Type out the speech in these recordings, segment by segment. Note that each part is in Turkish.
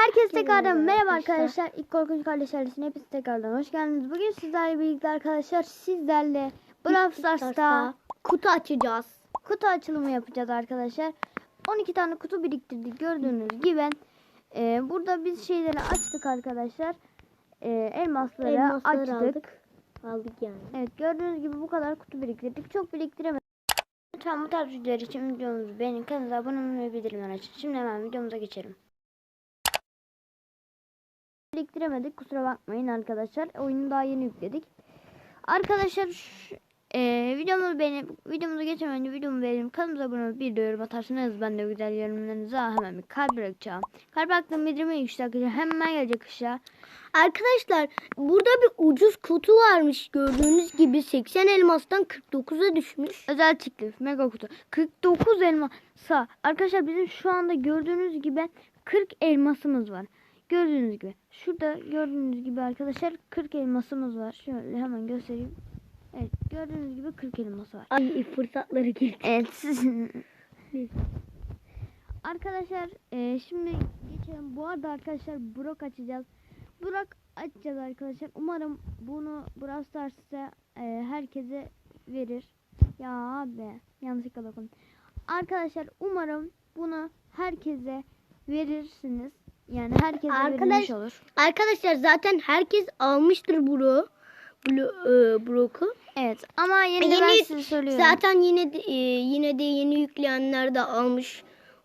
Herkese tekrardan merhaba arkadaşlar. arkadaşlar. İlk Korkunç Kardeş ailesine hepiniz tekrardan hoş geldiniz. Bugün sizlerle birlikte arkadaşlar sizlerle Brawl Stars'ta kutu açacağız. kutu açılımı yapacağız arkadaşlar. 12 tane kutu biriktirdik gördüğünüz gibi. Ee, burada biz şeyleri açtık arkadaşları. Ee, elmasları, Elmasları açtık. aldık. Aldık yani. Evet gördüğünüz gibi bu kadar kutu biriktirdik. Çok biriktiremedik. Lütfen bu tarz videolar için videomuzu beğenin. Kanalımıza abone olmayı bildirimleri açın. Şimdi hemen videomuza geçelim. Biriktiremedik. Kusura bakmayın arkadaşlar. Oyunu daha yeni yükledik. Arkadaşlar şu, e, videomuzu beğenip videomuza geçmeden önce videomu beğenip kanalımıza abone olup bir de yorum atarsanız ben de güzel yorumlarınıza hemen bir kalp bırakacağım. Kalp bıraktığım bildirimi arkadaşlar hemen gelecek aşağı. Arkadaşlar burada bir ucuz kutu varmış. Gördüğünüz gibi 80 elmastan 49'a düşmüş. Özel teklif mega kutu 49 elma sa arkadaşlar bizim şu anda gördüğünüz gibi 40 elmasımız var gördüğünüz gibi. Şurada gördüğünüz gibi arkadaşlar 40 elmasımız var. Şöyle hemen göstereyim. Evet gördüğünüz gibi 40 elması var. Ay fırsatları geldi. evet. Arkadaşlar e, şimdi geçelim. Bu arada arkadaşlar Brock açacağız. Brock açacağız arkadaşlar. Umarım bunu Brawl Stars'ta e, herkese verir. Ya abi yanlışlıkla dokun. Arkadaşlar umarım bunu herkese verirsiniz. Yani herkese Arkadaş- verilmiş olur. Arkadaşlar zaten herkes almıştır bunu. Blo e, bloku. Evet ama yine de ben Yeni- size söylüyorum. Zaten yine de, e, yine de yeni yükleyenler de almış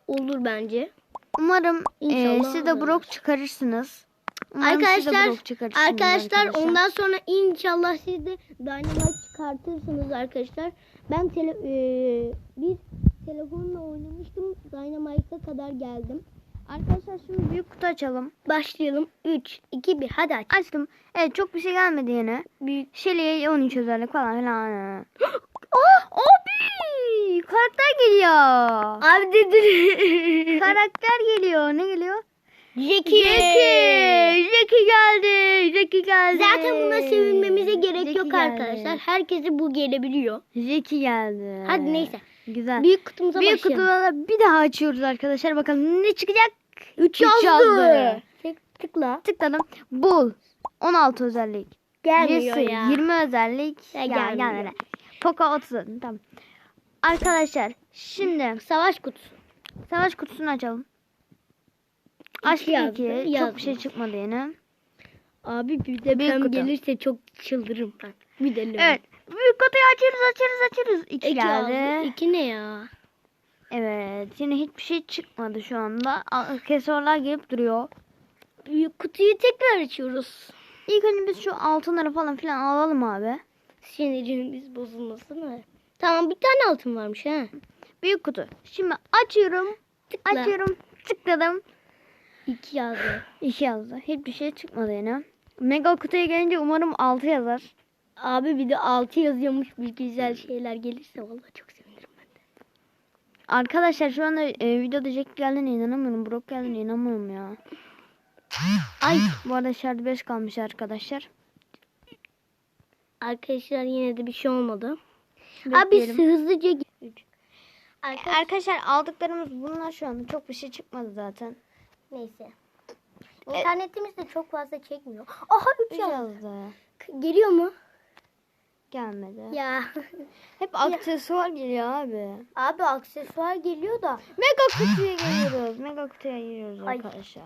olur bence. umarım e, siz de. Brock çıkarırsınız. Umarım Arkadaşlar çıkarırsınız arkadaşlar ondan sonra inşallah siz de Dynamite çıkartırsınız arkadaşlar. Ben tele, e, bir telefonla oynamıştım. Dynamite'a kadar geldim. Arkadaşlar büyük kutu açalım. Başlayalım. 3 2 1 hadi aç. Açtım. Evet çok bir şey gelmedi yine. Büyük Shelly'e 13 özellik falan filan. Oh! Abi! Karakter geliyor. Abi dedi. Karakter geliyor. Ne geliyor? Jackie. Jackie! Jackie geldi. Jackie geldi. Zaten buna sevinmemize gerek Jackie yok geldi. arkadaşlar. Herkese bu gelebiliyor. Jackie geldi. Hadi neyse. Güzel. Büyük kutumuza Büyük başlayalım. kutuda bir daha açıyoruz arkadaşlar. Bakalım ne çıkacak? 3 Üç yazdı. Tık, tıkla. Tıkladım. Bul. 16 özellik. Gelmiyor Jesse, ya. 20 özellik. Ya, Ya, gelmiyor. gelmedi. Poco 30. Tamam. Arkadaşlar şimdi Savaş kutusu. savaş kutusunu açalım. Açtık yazdı, iki. Çok yazdı. bir şey çıkmadı yine. Abi bir de Büyük ben kutu. gelirse çok çıldırırım ben. Bir de Evet. Büyük kutuyu açıyoruz açıyoruz. İki, İki geldi. yazdı. İki ne ya? Evet. Yine hiçbir şey çıkmadı şu anda. Kesorlar gelip duruyor. Büyük kutuyu tekrar açıyoruz. İlk önce biz şu altınları falan filan alalım abi. Sinirimiz bozulmasın mı? Tamam bir tane altın varmış ha. Büyük kutu. Şimdi açıyorum. Tıkla. Açıyorum. Tıkladım. İki yazdı. İki yazdı. Hiçbir şey çıkmadı yine. Mega kutuya gelince umarım 6 yazar. Abi bir de altı yazıyormuş bir güzel şeyler gelirse vallahi çok. Arkadaşlar şu anda e, videoda Jack geldiğine inanamıyorum. Brock geldiğine inanamıyorum ya. Ay bu arada şart 5 kalmış arkadaşlar. Arkadaşlar yine de bir şey olmadı. Abi hızlıca. Arkadaşlar Arkadaşlar aldıklarımız bunlar şu anda. Çok bir şey çıkmadı zaten. neyse. İnternetimiz de çok fazla çekmiyor. Aha 3 3 yazdı. yazdı. Geliyor mu? Gelmedi. Ya. Hep aksesuar geliyor abi. Abi aksesuar geliyor da. Mega kutuya geliyoruz. Mega kutuya giriyoruz Ay. arkadaşlar.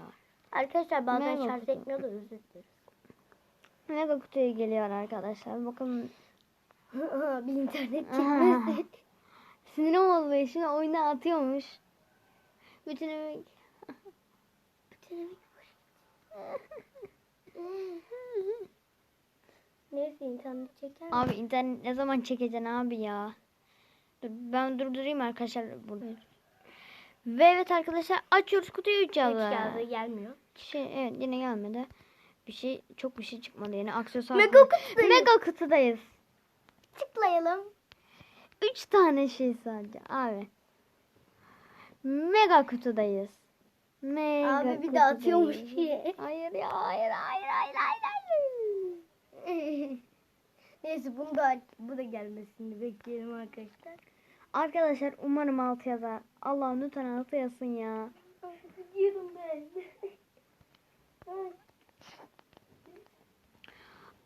Arkadaşlar bazen Merhaba şarj kutu. etmiyor da özür dilerim. Mega kutuya geliyor arkadaşlar. Bakın bir internet çekmesi. Sinirim oldu. Şimdi oyuna atıyormuş. Bütün emek. Neyse internet çeker. Abi internet ne zaman çekeceksin abi ya? Dur, ben durdurayım arkadaşlar burada. Ve evet arkadaşlar açıyoruz kutuyu 3 Hiç yazdı. yazdı gelmiyor. Şey, evet yine gelmedi. Bir şey çok bir şey çıkmadı yine aksesuar. Mega kutudayız. Mega kutudayız. Tıklayalım. 3 tane şey sadece abi. Mega kutudayız. Mega Abi bir de kutudayız. atıyormuş ki. Hayır ya hayır hayır hayır hayır. Neyse bunu da bu da gelmesini bekleyelim arkadaşlar. Arkadaşlar umarım 6 yazar. Allah lütfen 6 yazsın ya. Gidiyorum ben.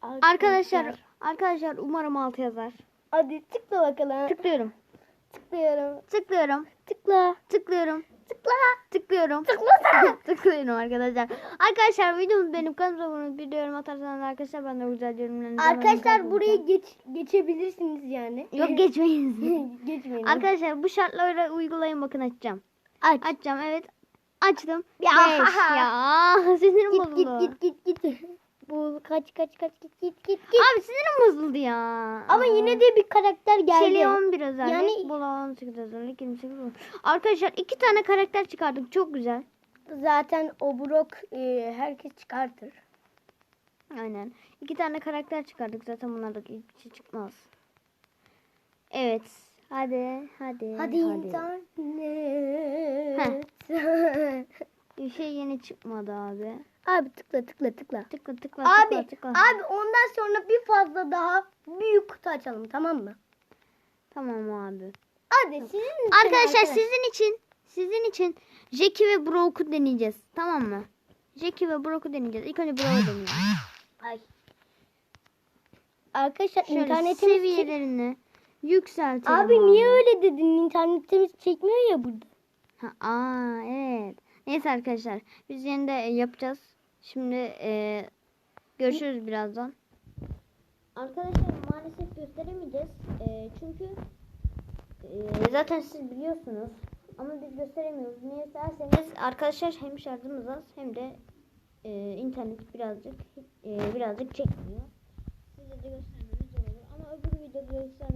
arkadaşlar arkadaşlar umarım 6 yazar. Hadi tıkla bakalım. Tıklıyorum. Tıklıyorum. Tıklıyorum. Tıkla. Tıklıyorum. Tıkla. Tıklıyorum. Tıklasana. Tıklıyorum arkadaşlar. Arkadaşlar videomuz benim kanalıma abone olup bir yorum atarsanız arkadaşlar ben de güzel yorumlarınızı. Arkadaşlar burayı geç geçebilirsiniz yani. Yok geçmeyiz. Geçmeyin. arkadaşlar bu şartları uygulayın bakın açacağım. Aç. Açacağım evet. Açtım. Ya. Beş ya. Sinirim Git bozuldu. git git git git. Kaç kaç kaç git git git git. Abi sinirim bozuldu ya. Ama yine de bir karakter geldi. Şeli 11 özellik. Yani- Bola 18 özellik. 28 özellik. Arkadaşlar iki tane karakter çıkardık. Çok güzel. Zaten o Brock e, herkes çıkartır. Aynen. İki tane karakter çıkardık. Zaten bunlardan hiçbir şey çıkmaz. Evet. Hadi. Hadi. Hadi, internet. Bir şey yeni çıkmadı abi. abi tıkla tıkla tıkla. Tıkla tıkla Abi tıkla tıkla. abi ondan sonra bir fazla daha büyük kutu açalım tamam mı? Tamam abi. Hadi sizin için Arkadaşlar sizin için sizin için Jackie ve Brock'u deneyeceğiz. Tamam mı? Jackie ve Brock'u deneyeceğiz. İlk önce Brock'u deneyelim. Ay. Arkadaşlar Şöyle internetimiz çek- seviyelerini yükseltelim. Abi niye öyle dedin? İnternetimiz çekmiyor ya burada. Ha, aa evet. Neyse arkadaşlar biz yine de yapacağız. Şimdi e, görüşürüz birazdan. Arkadaşlar maalesef gösteremeyeceğiz. E, çünkü e, zaten siz biliyorsunuz. Ama biz gösteremiyoruz. Niye derseniz arkadaşlar hem şarjımız az hem de e, internet birazcık e, birazcık çekmiyor. Size de göstermemiz olur. Ama öbür videoda göstermenizi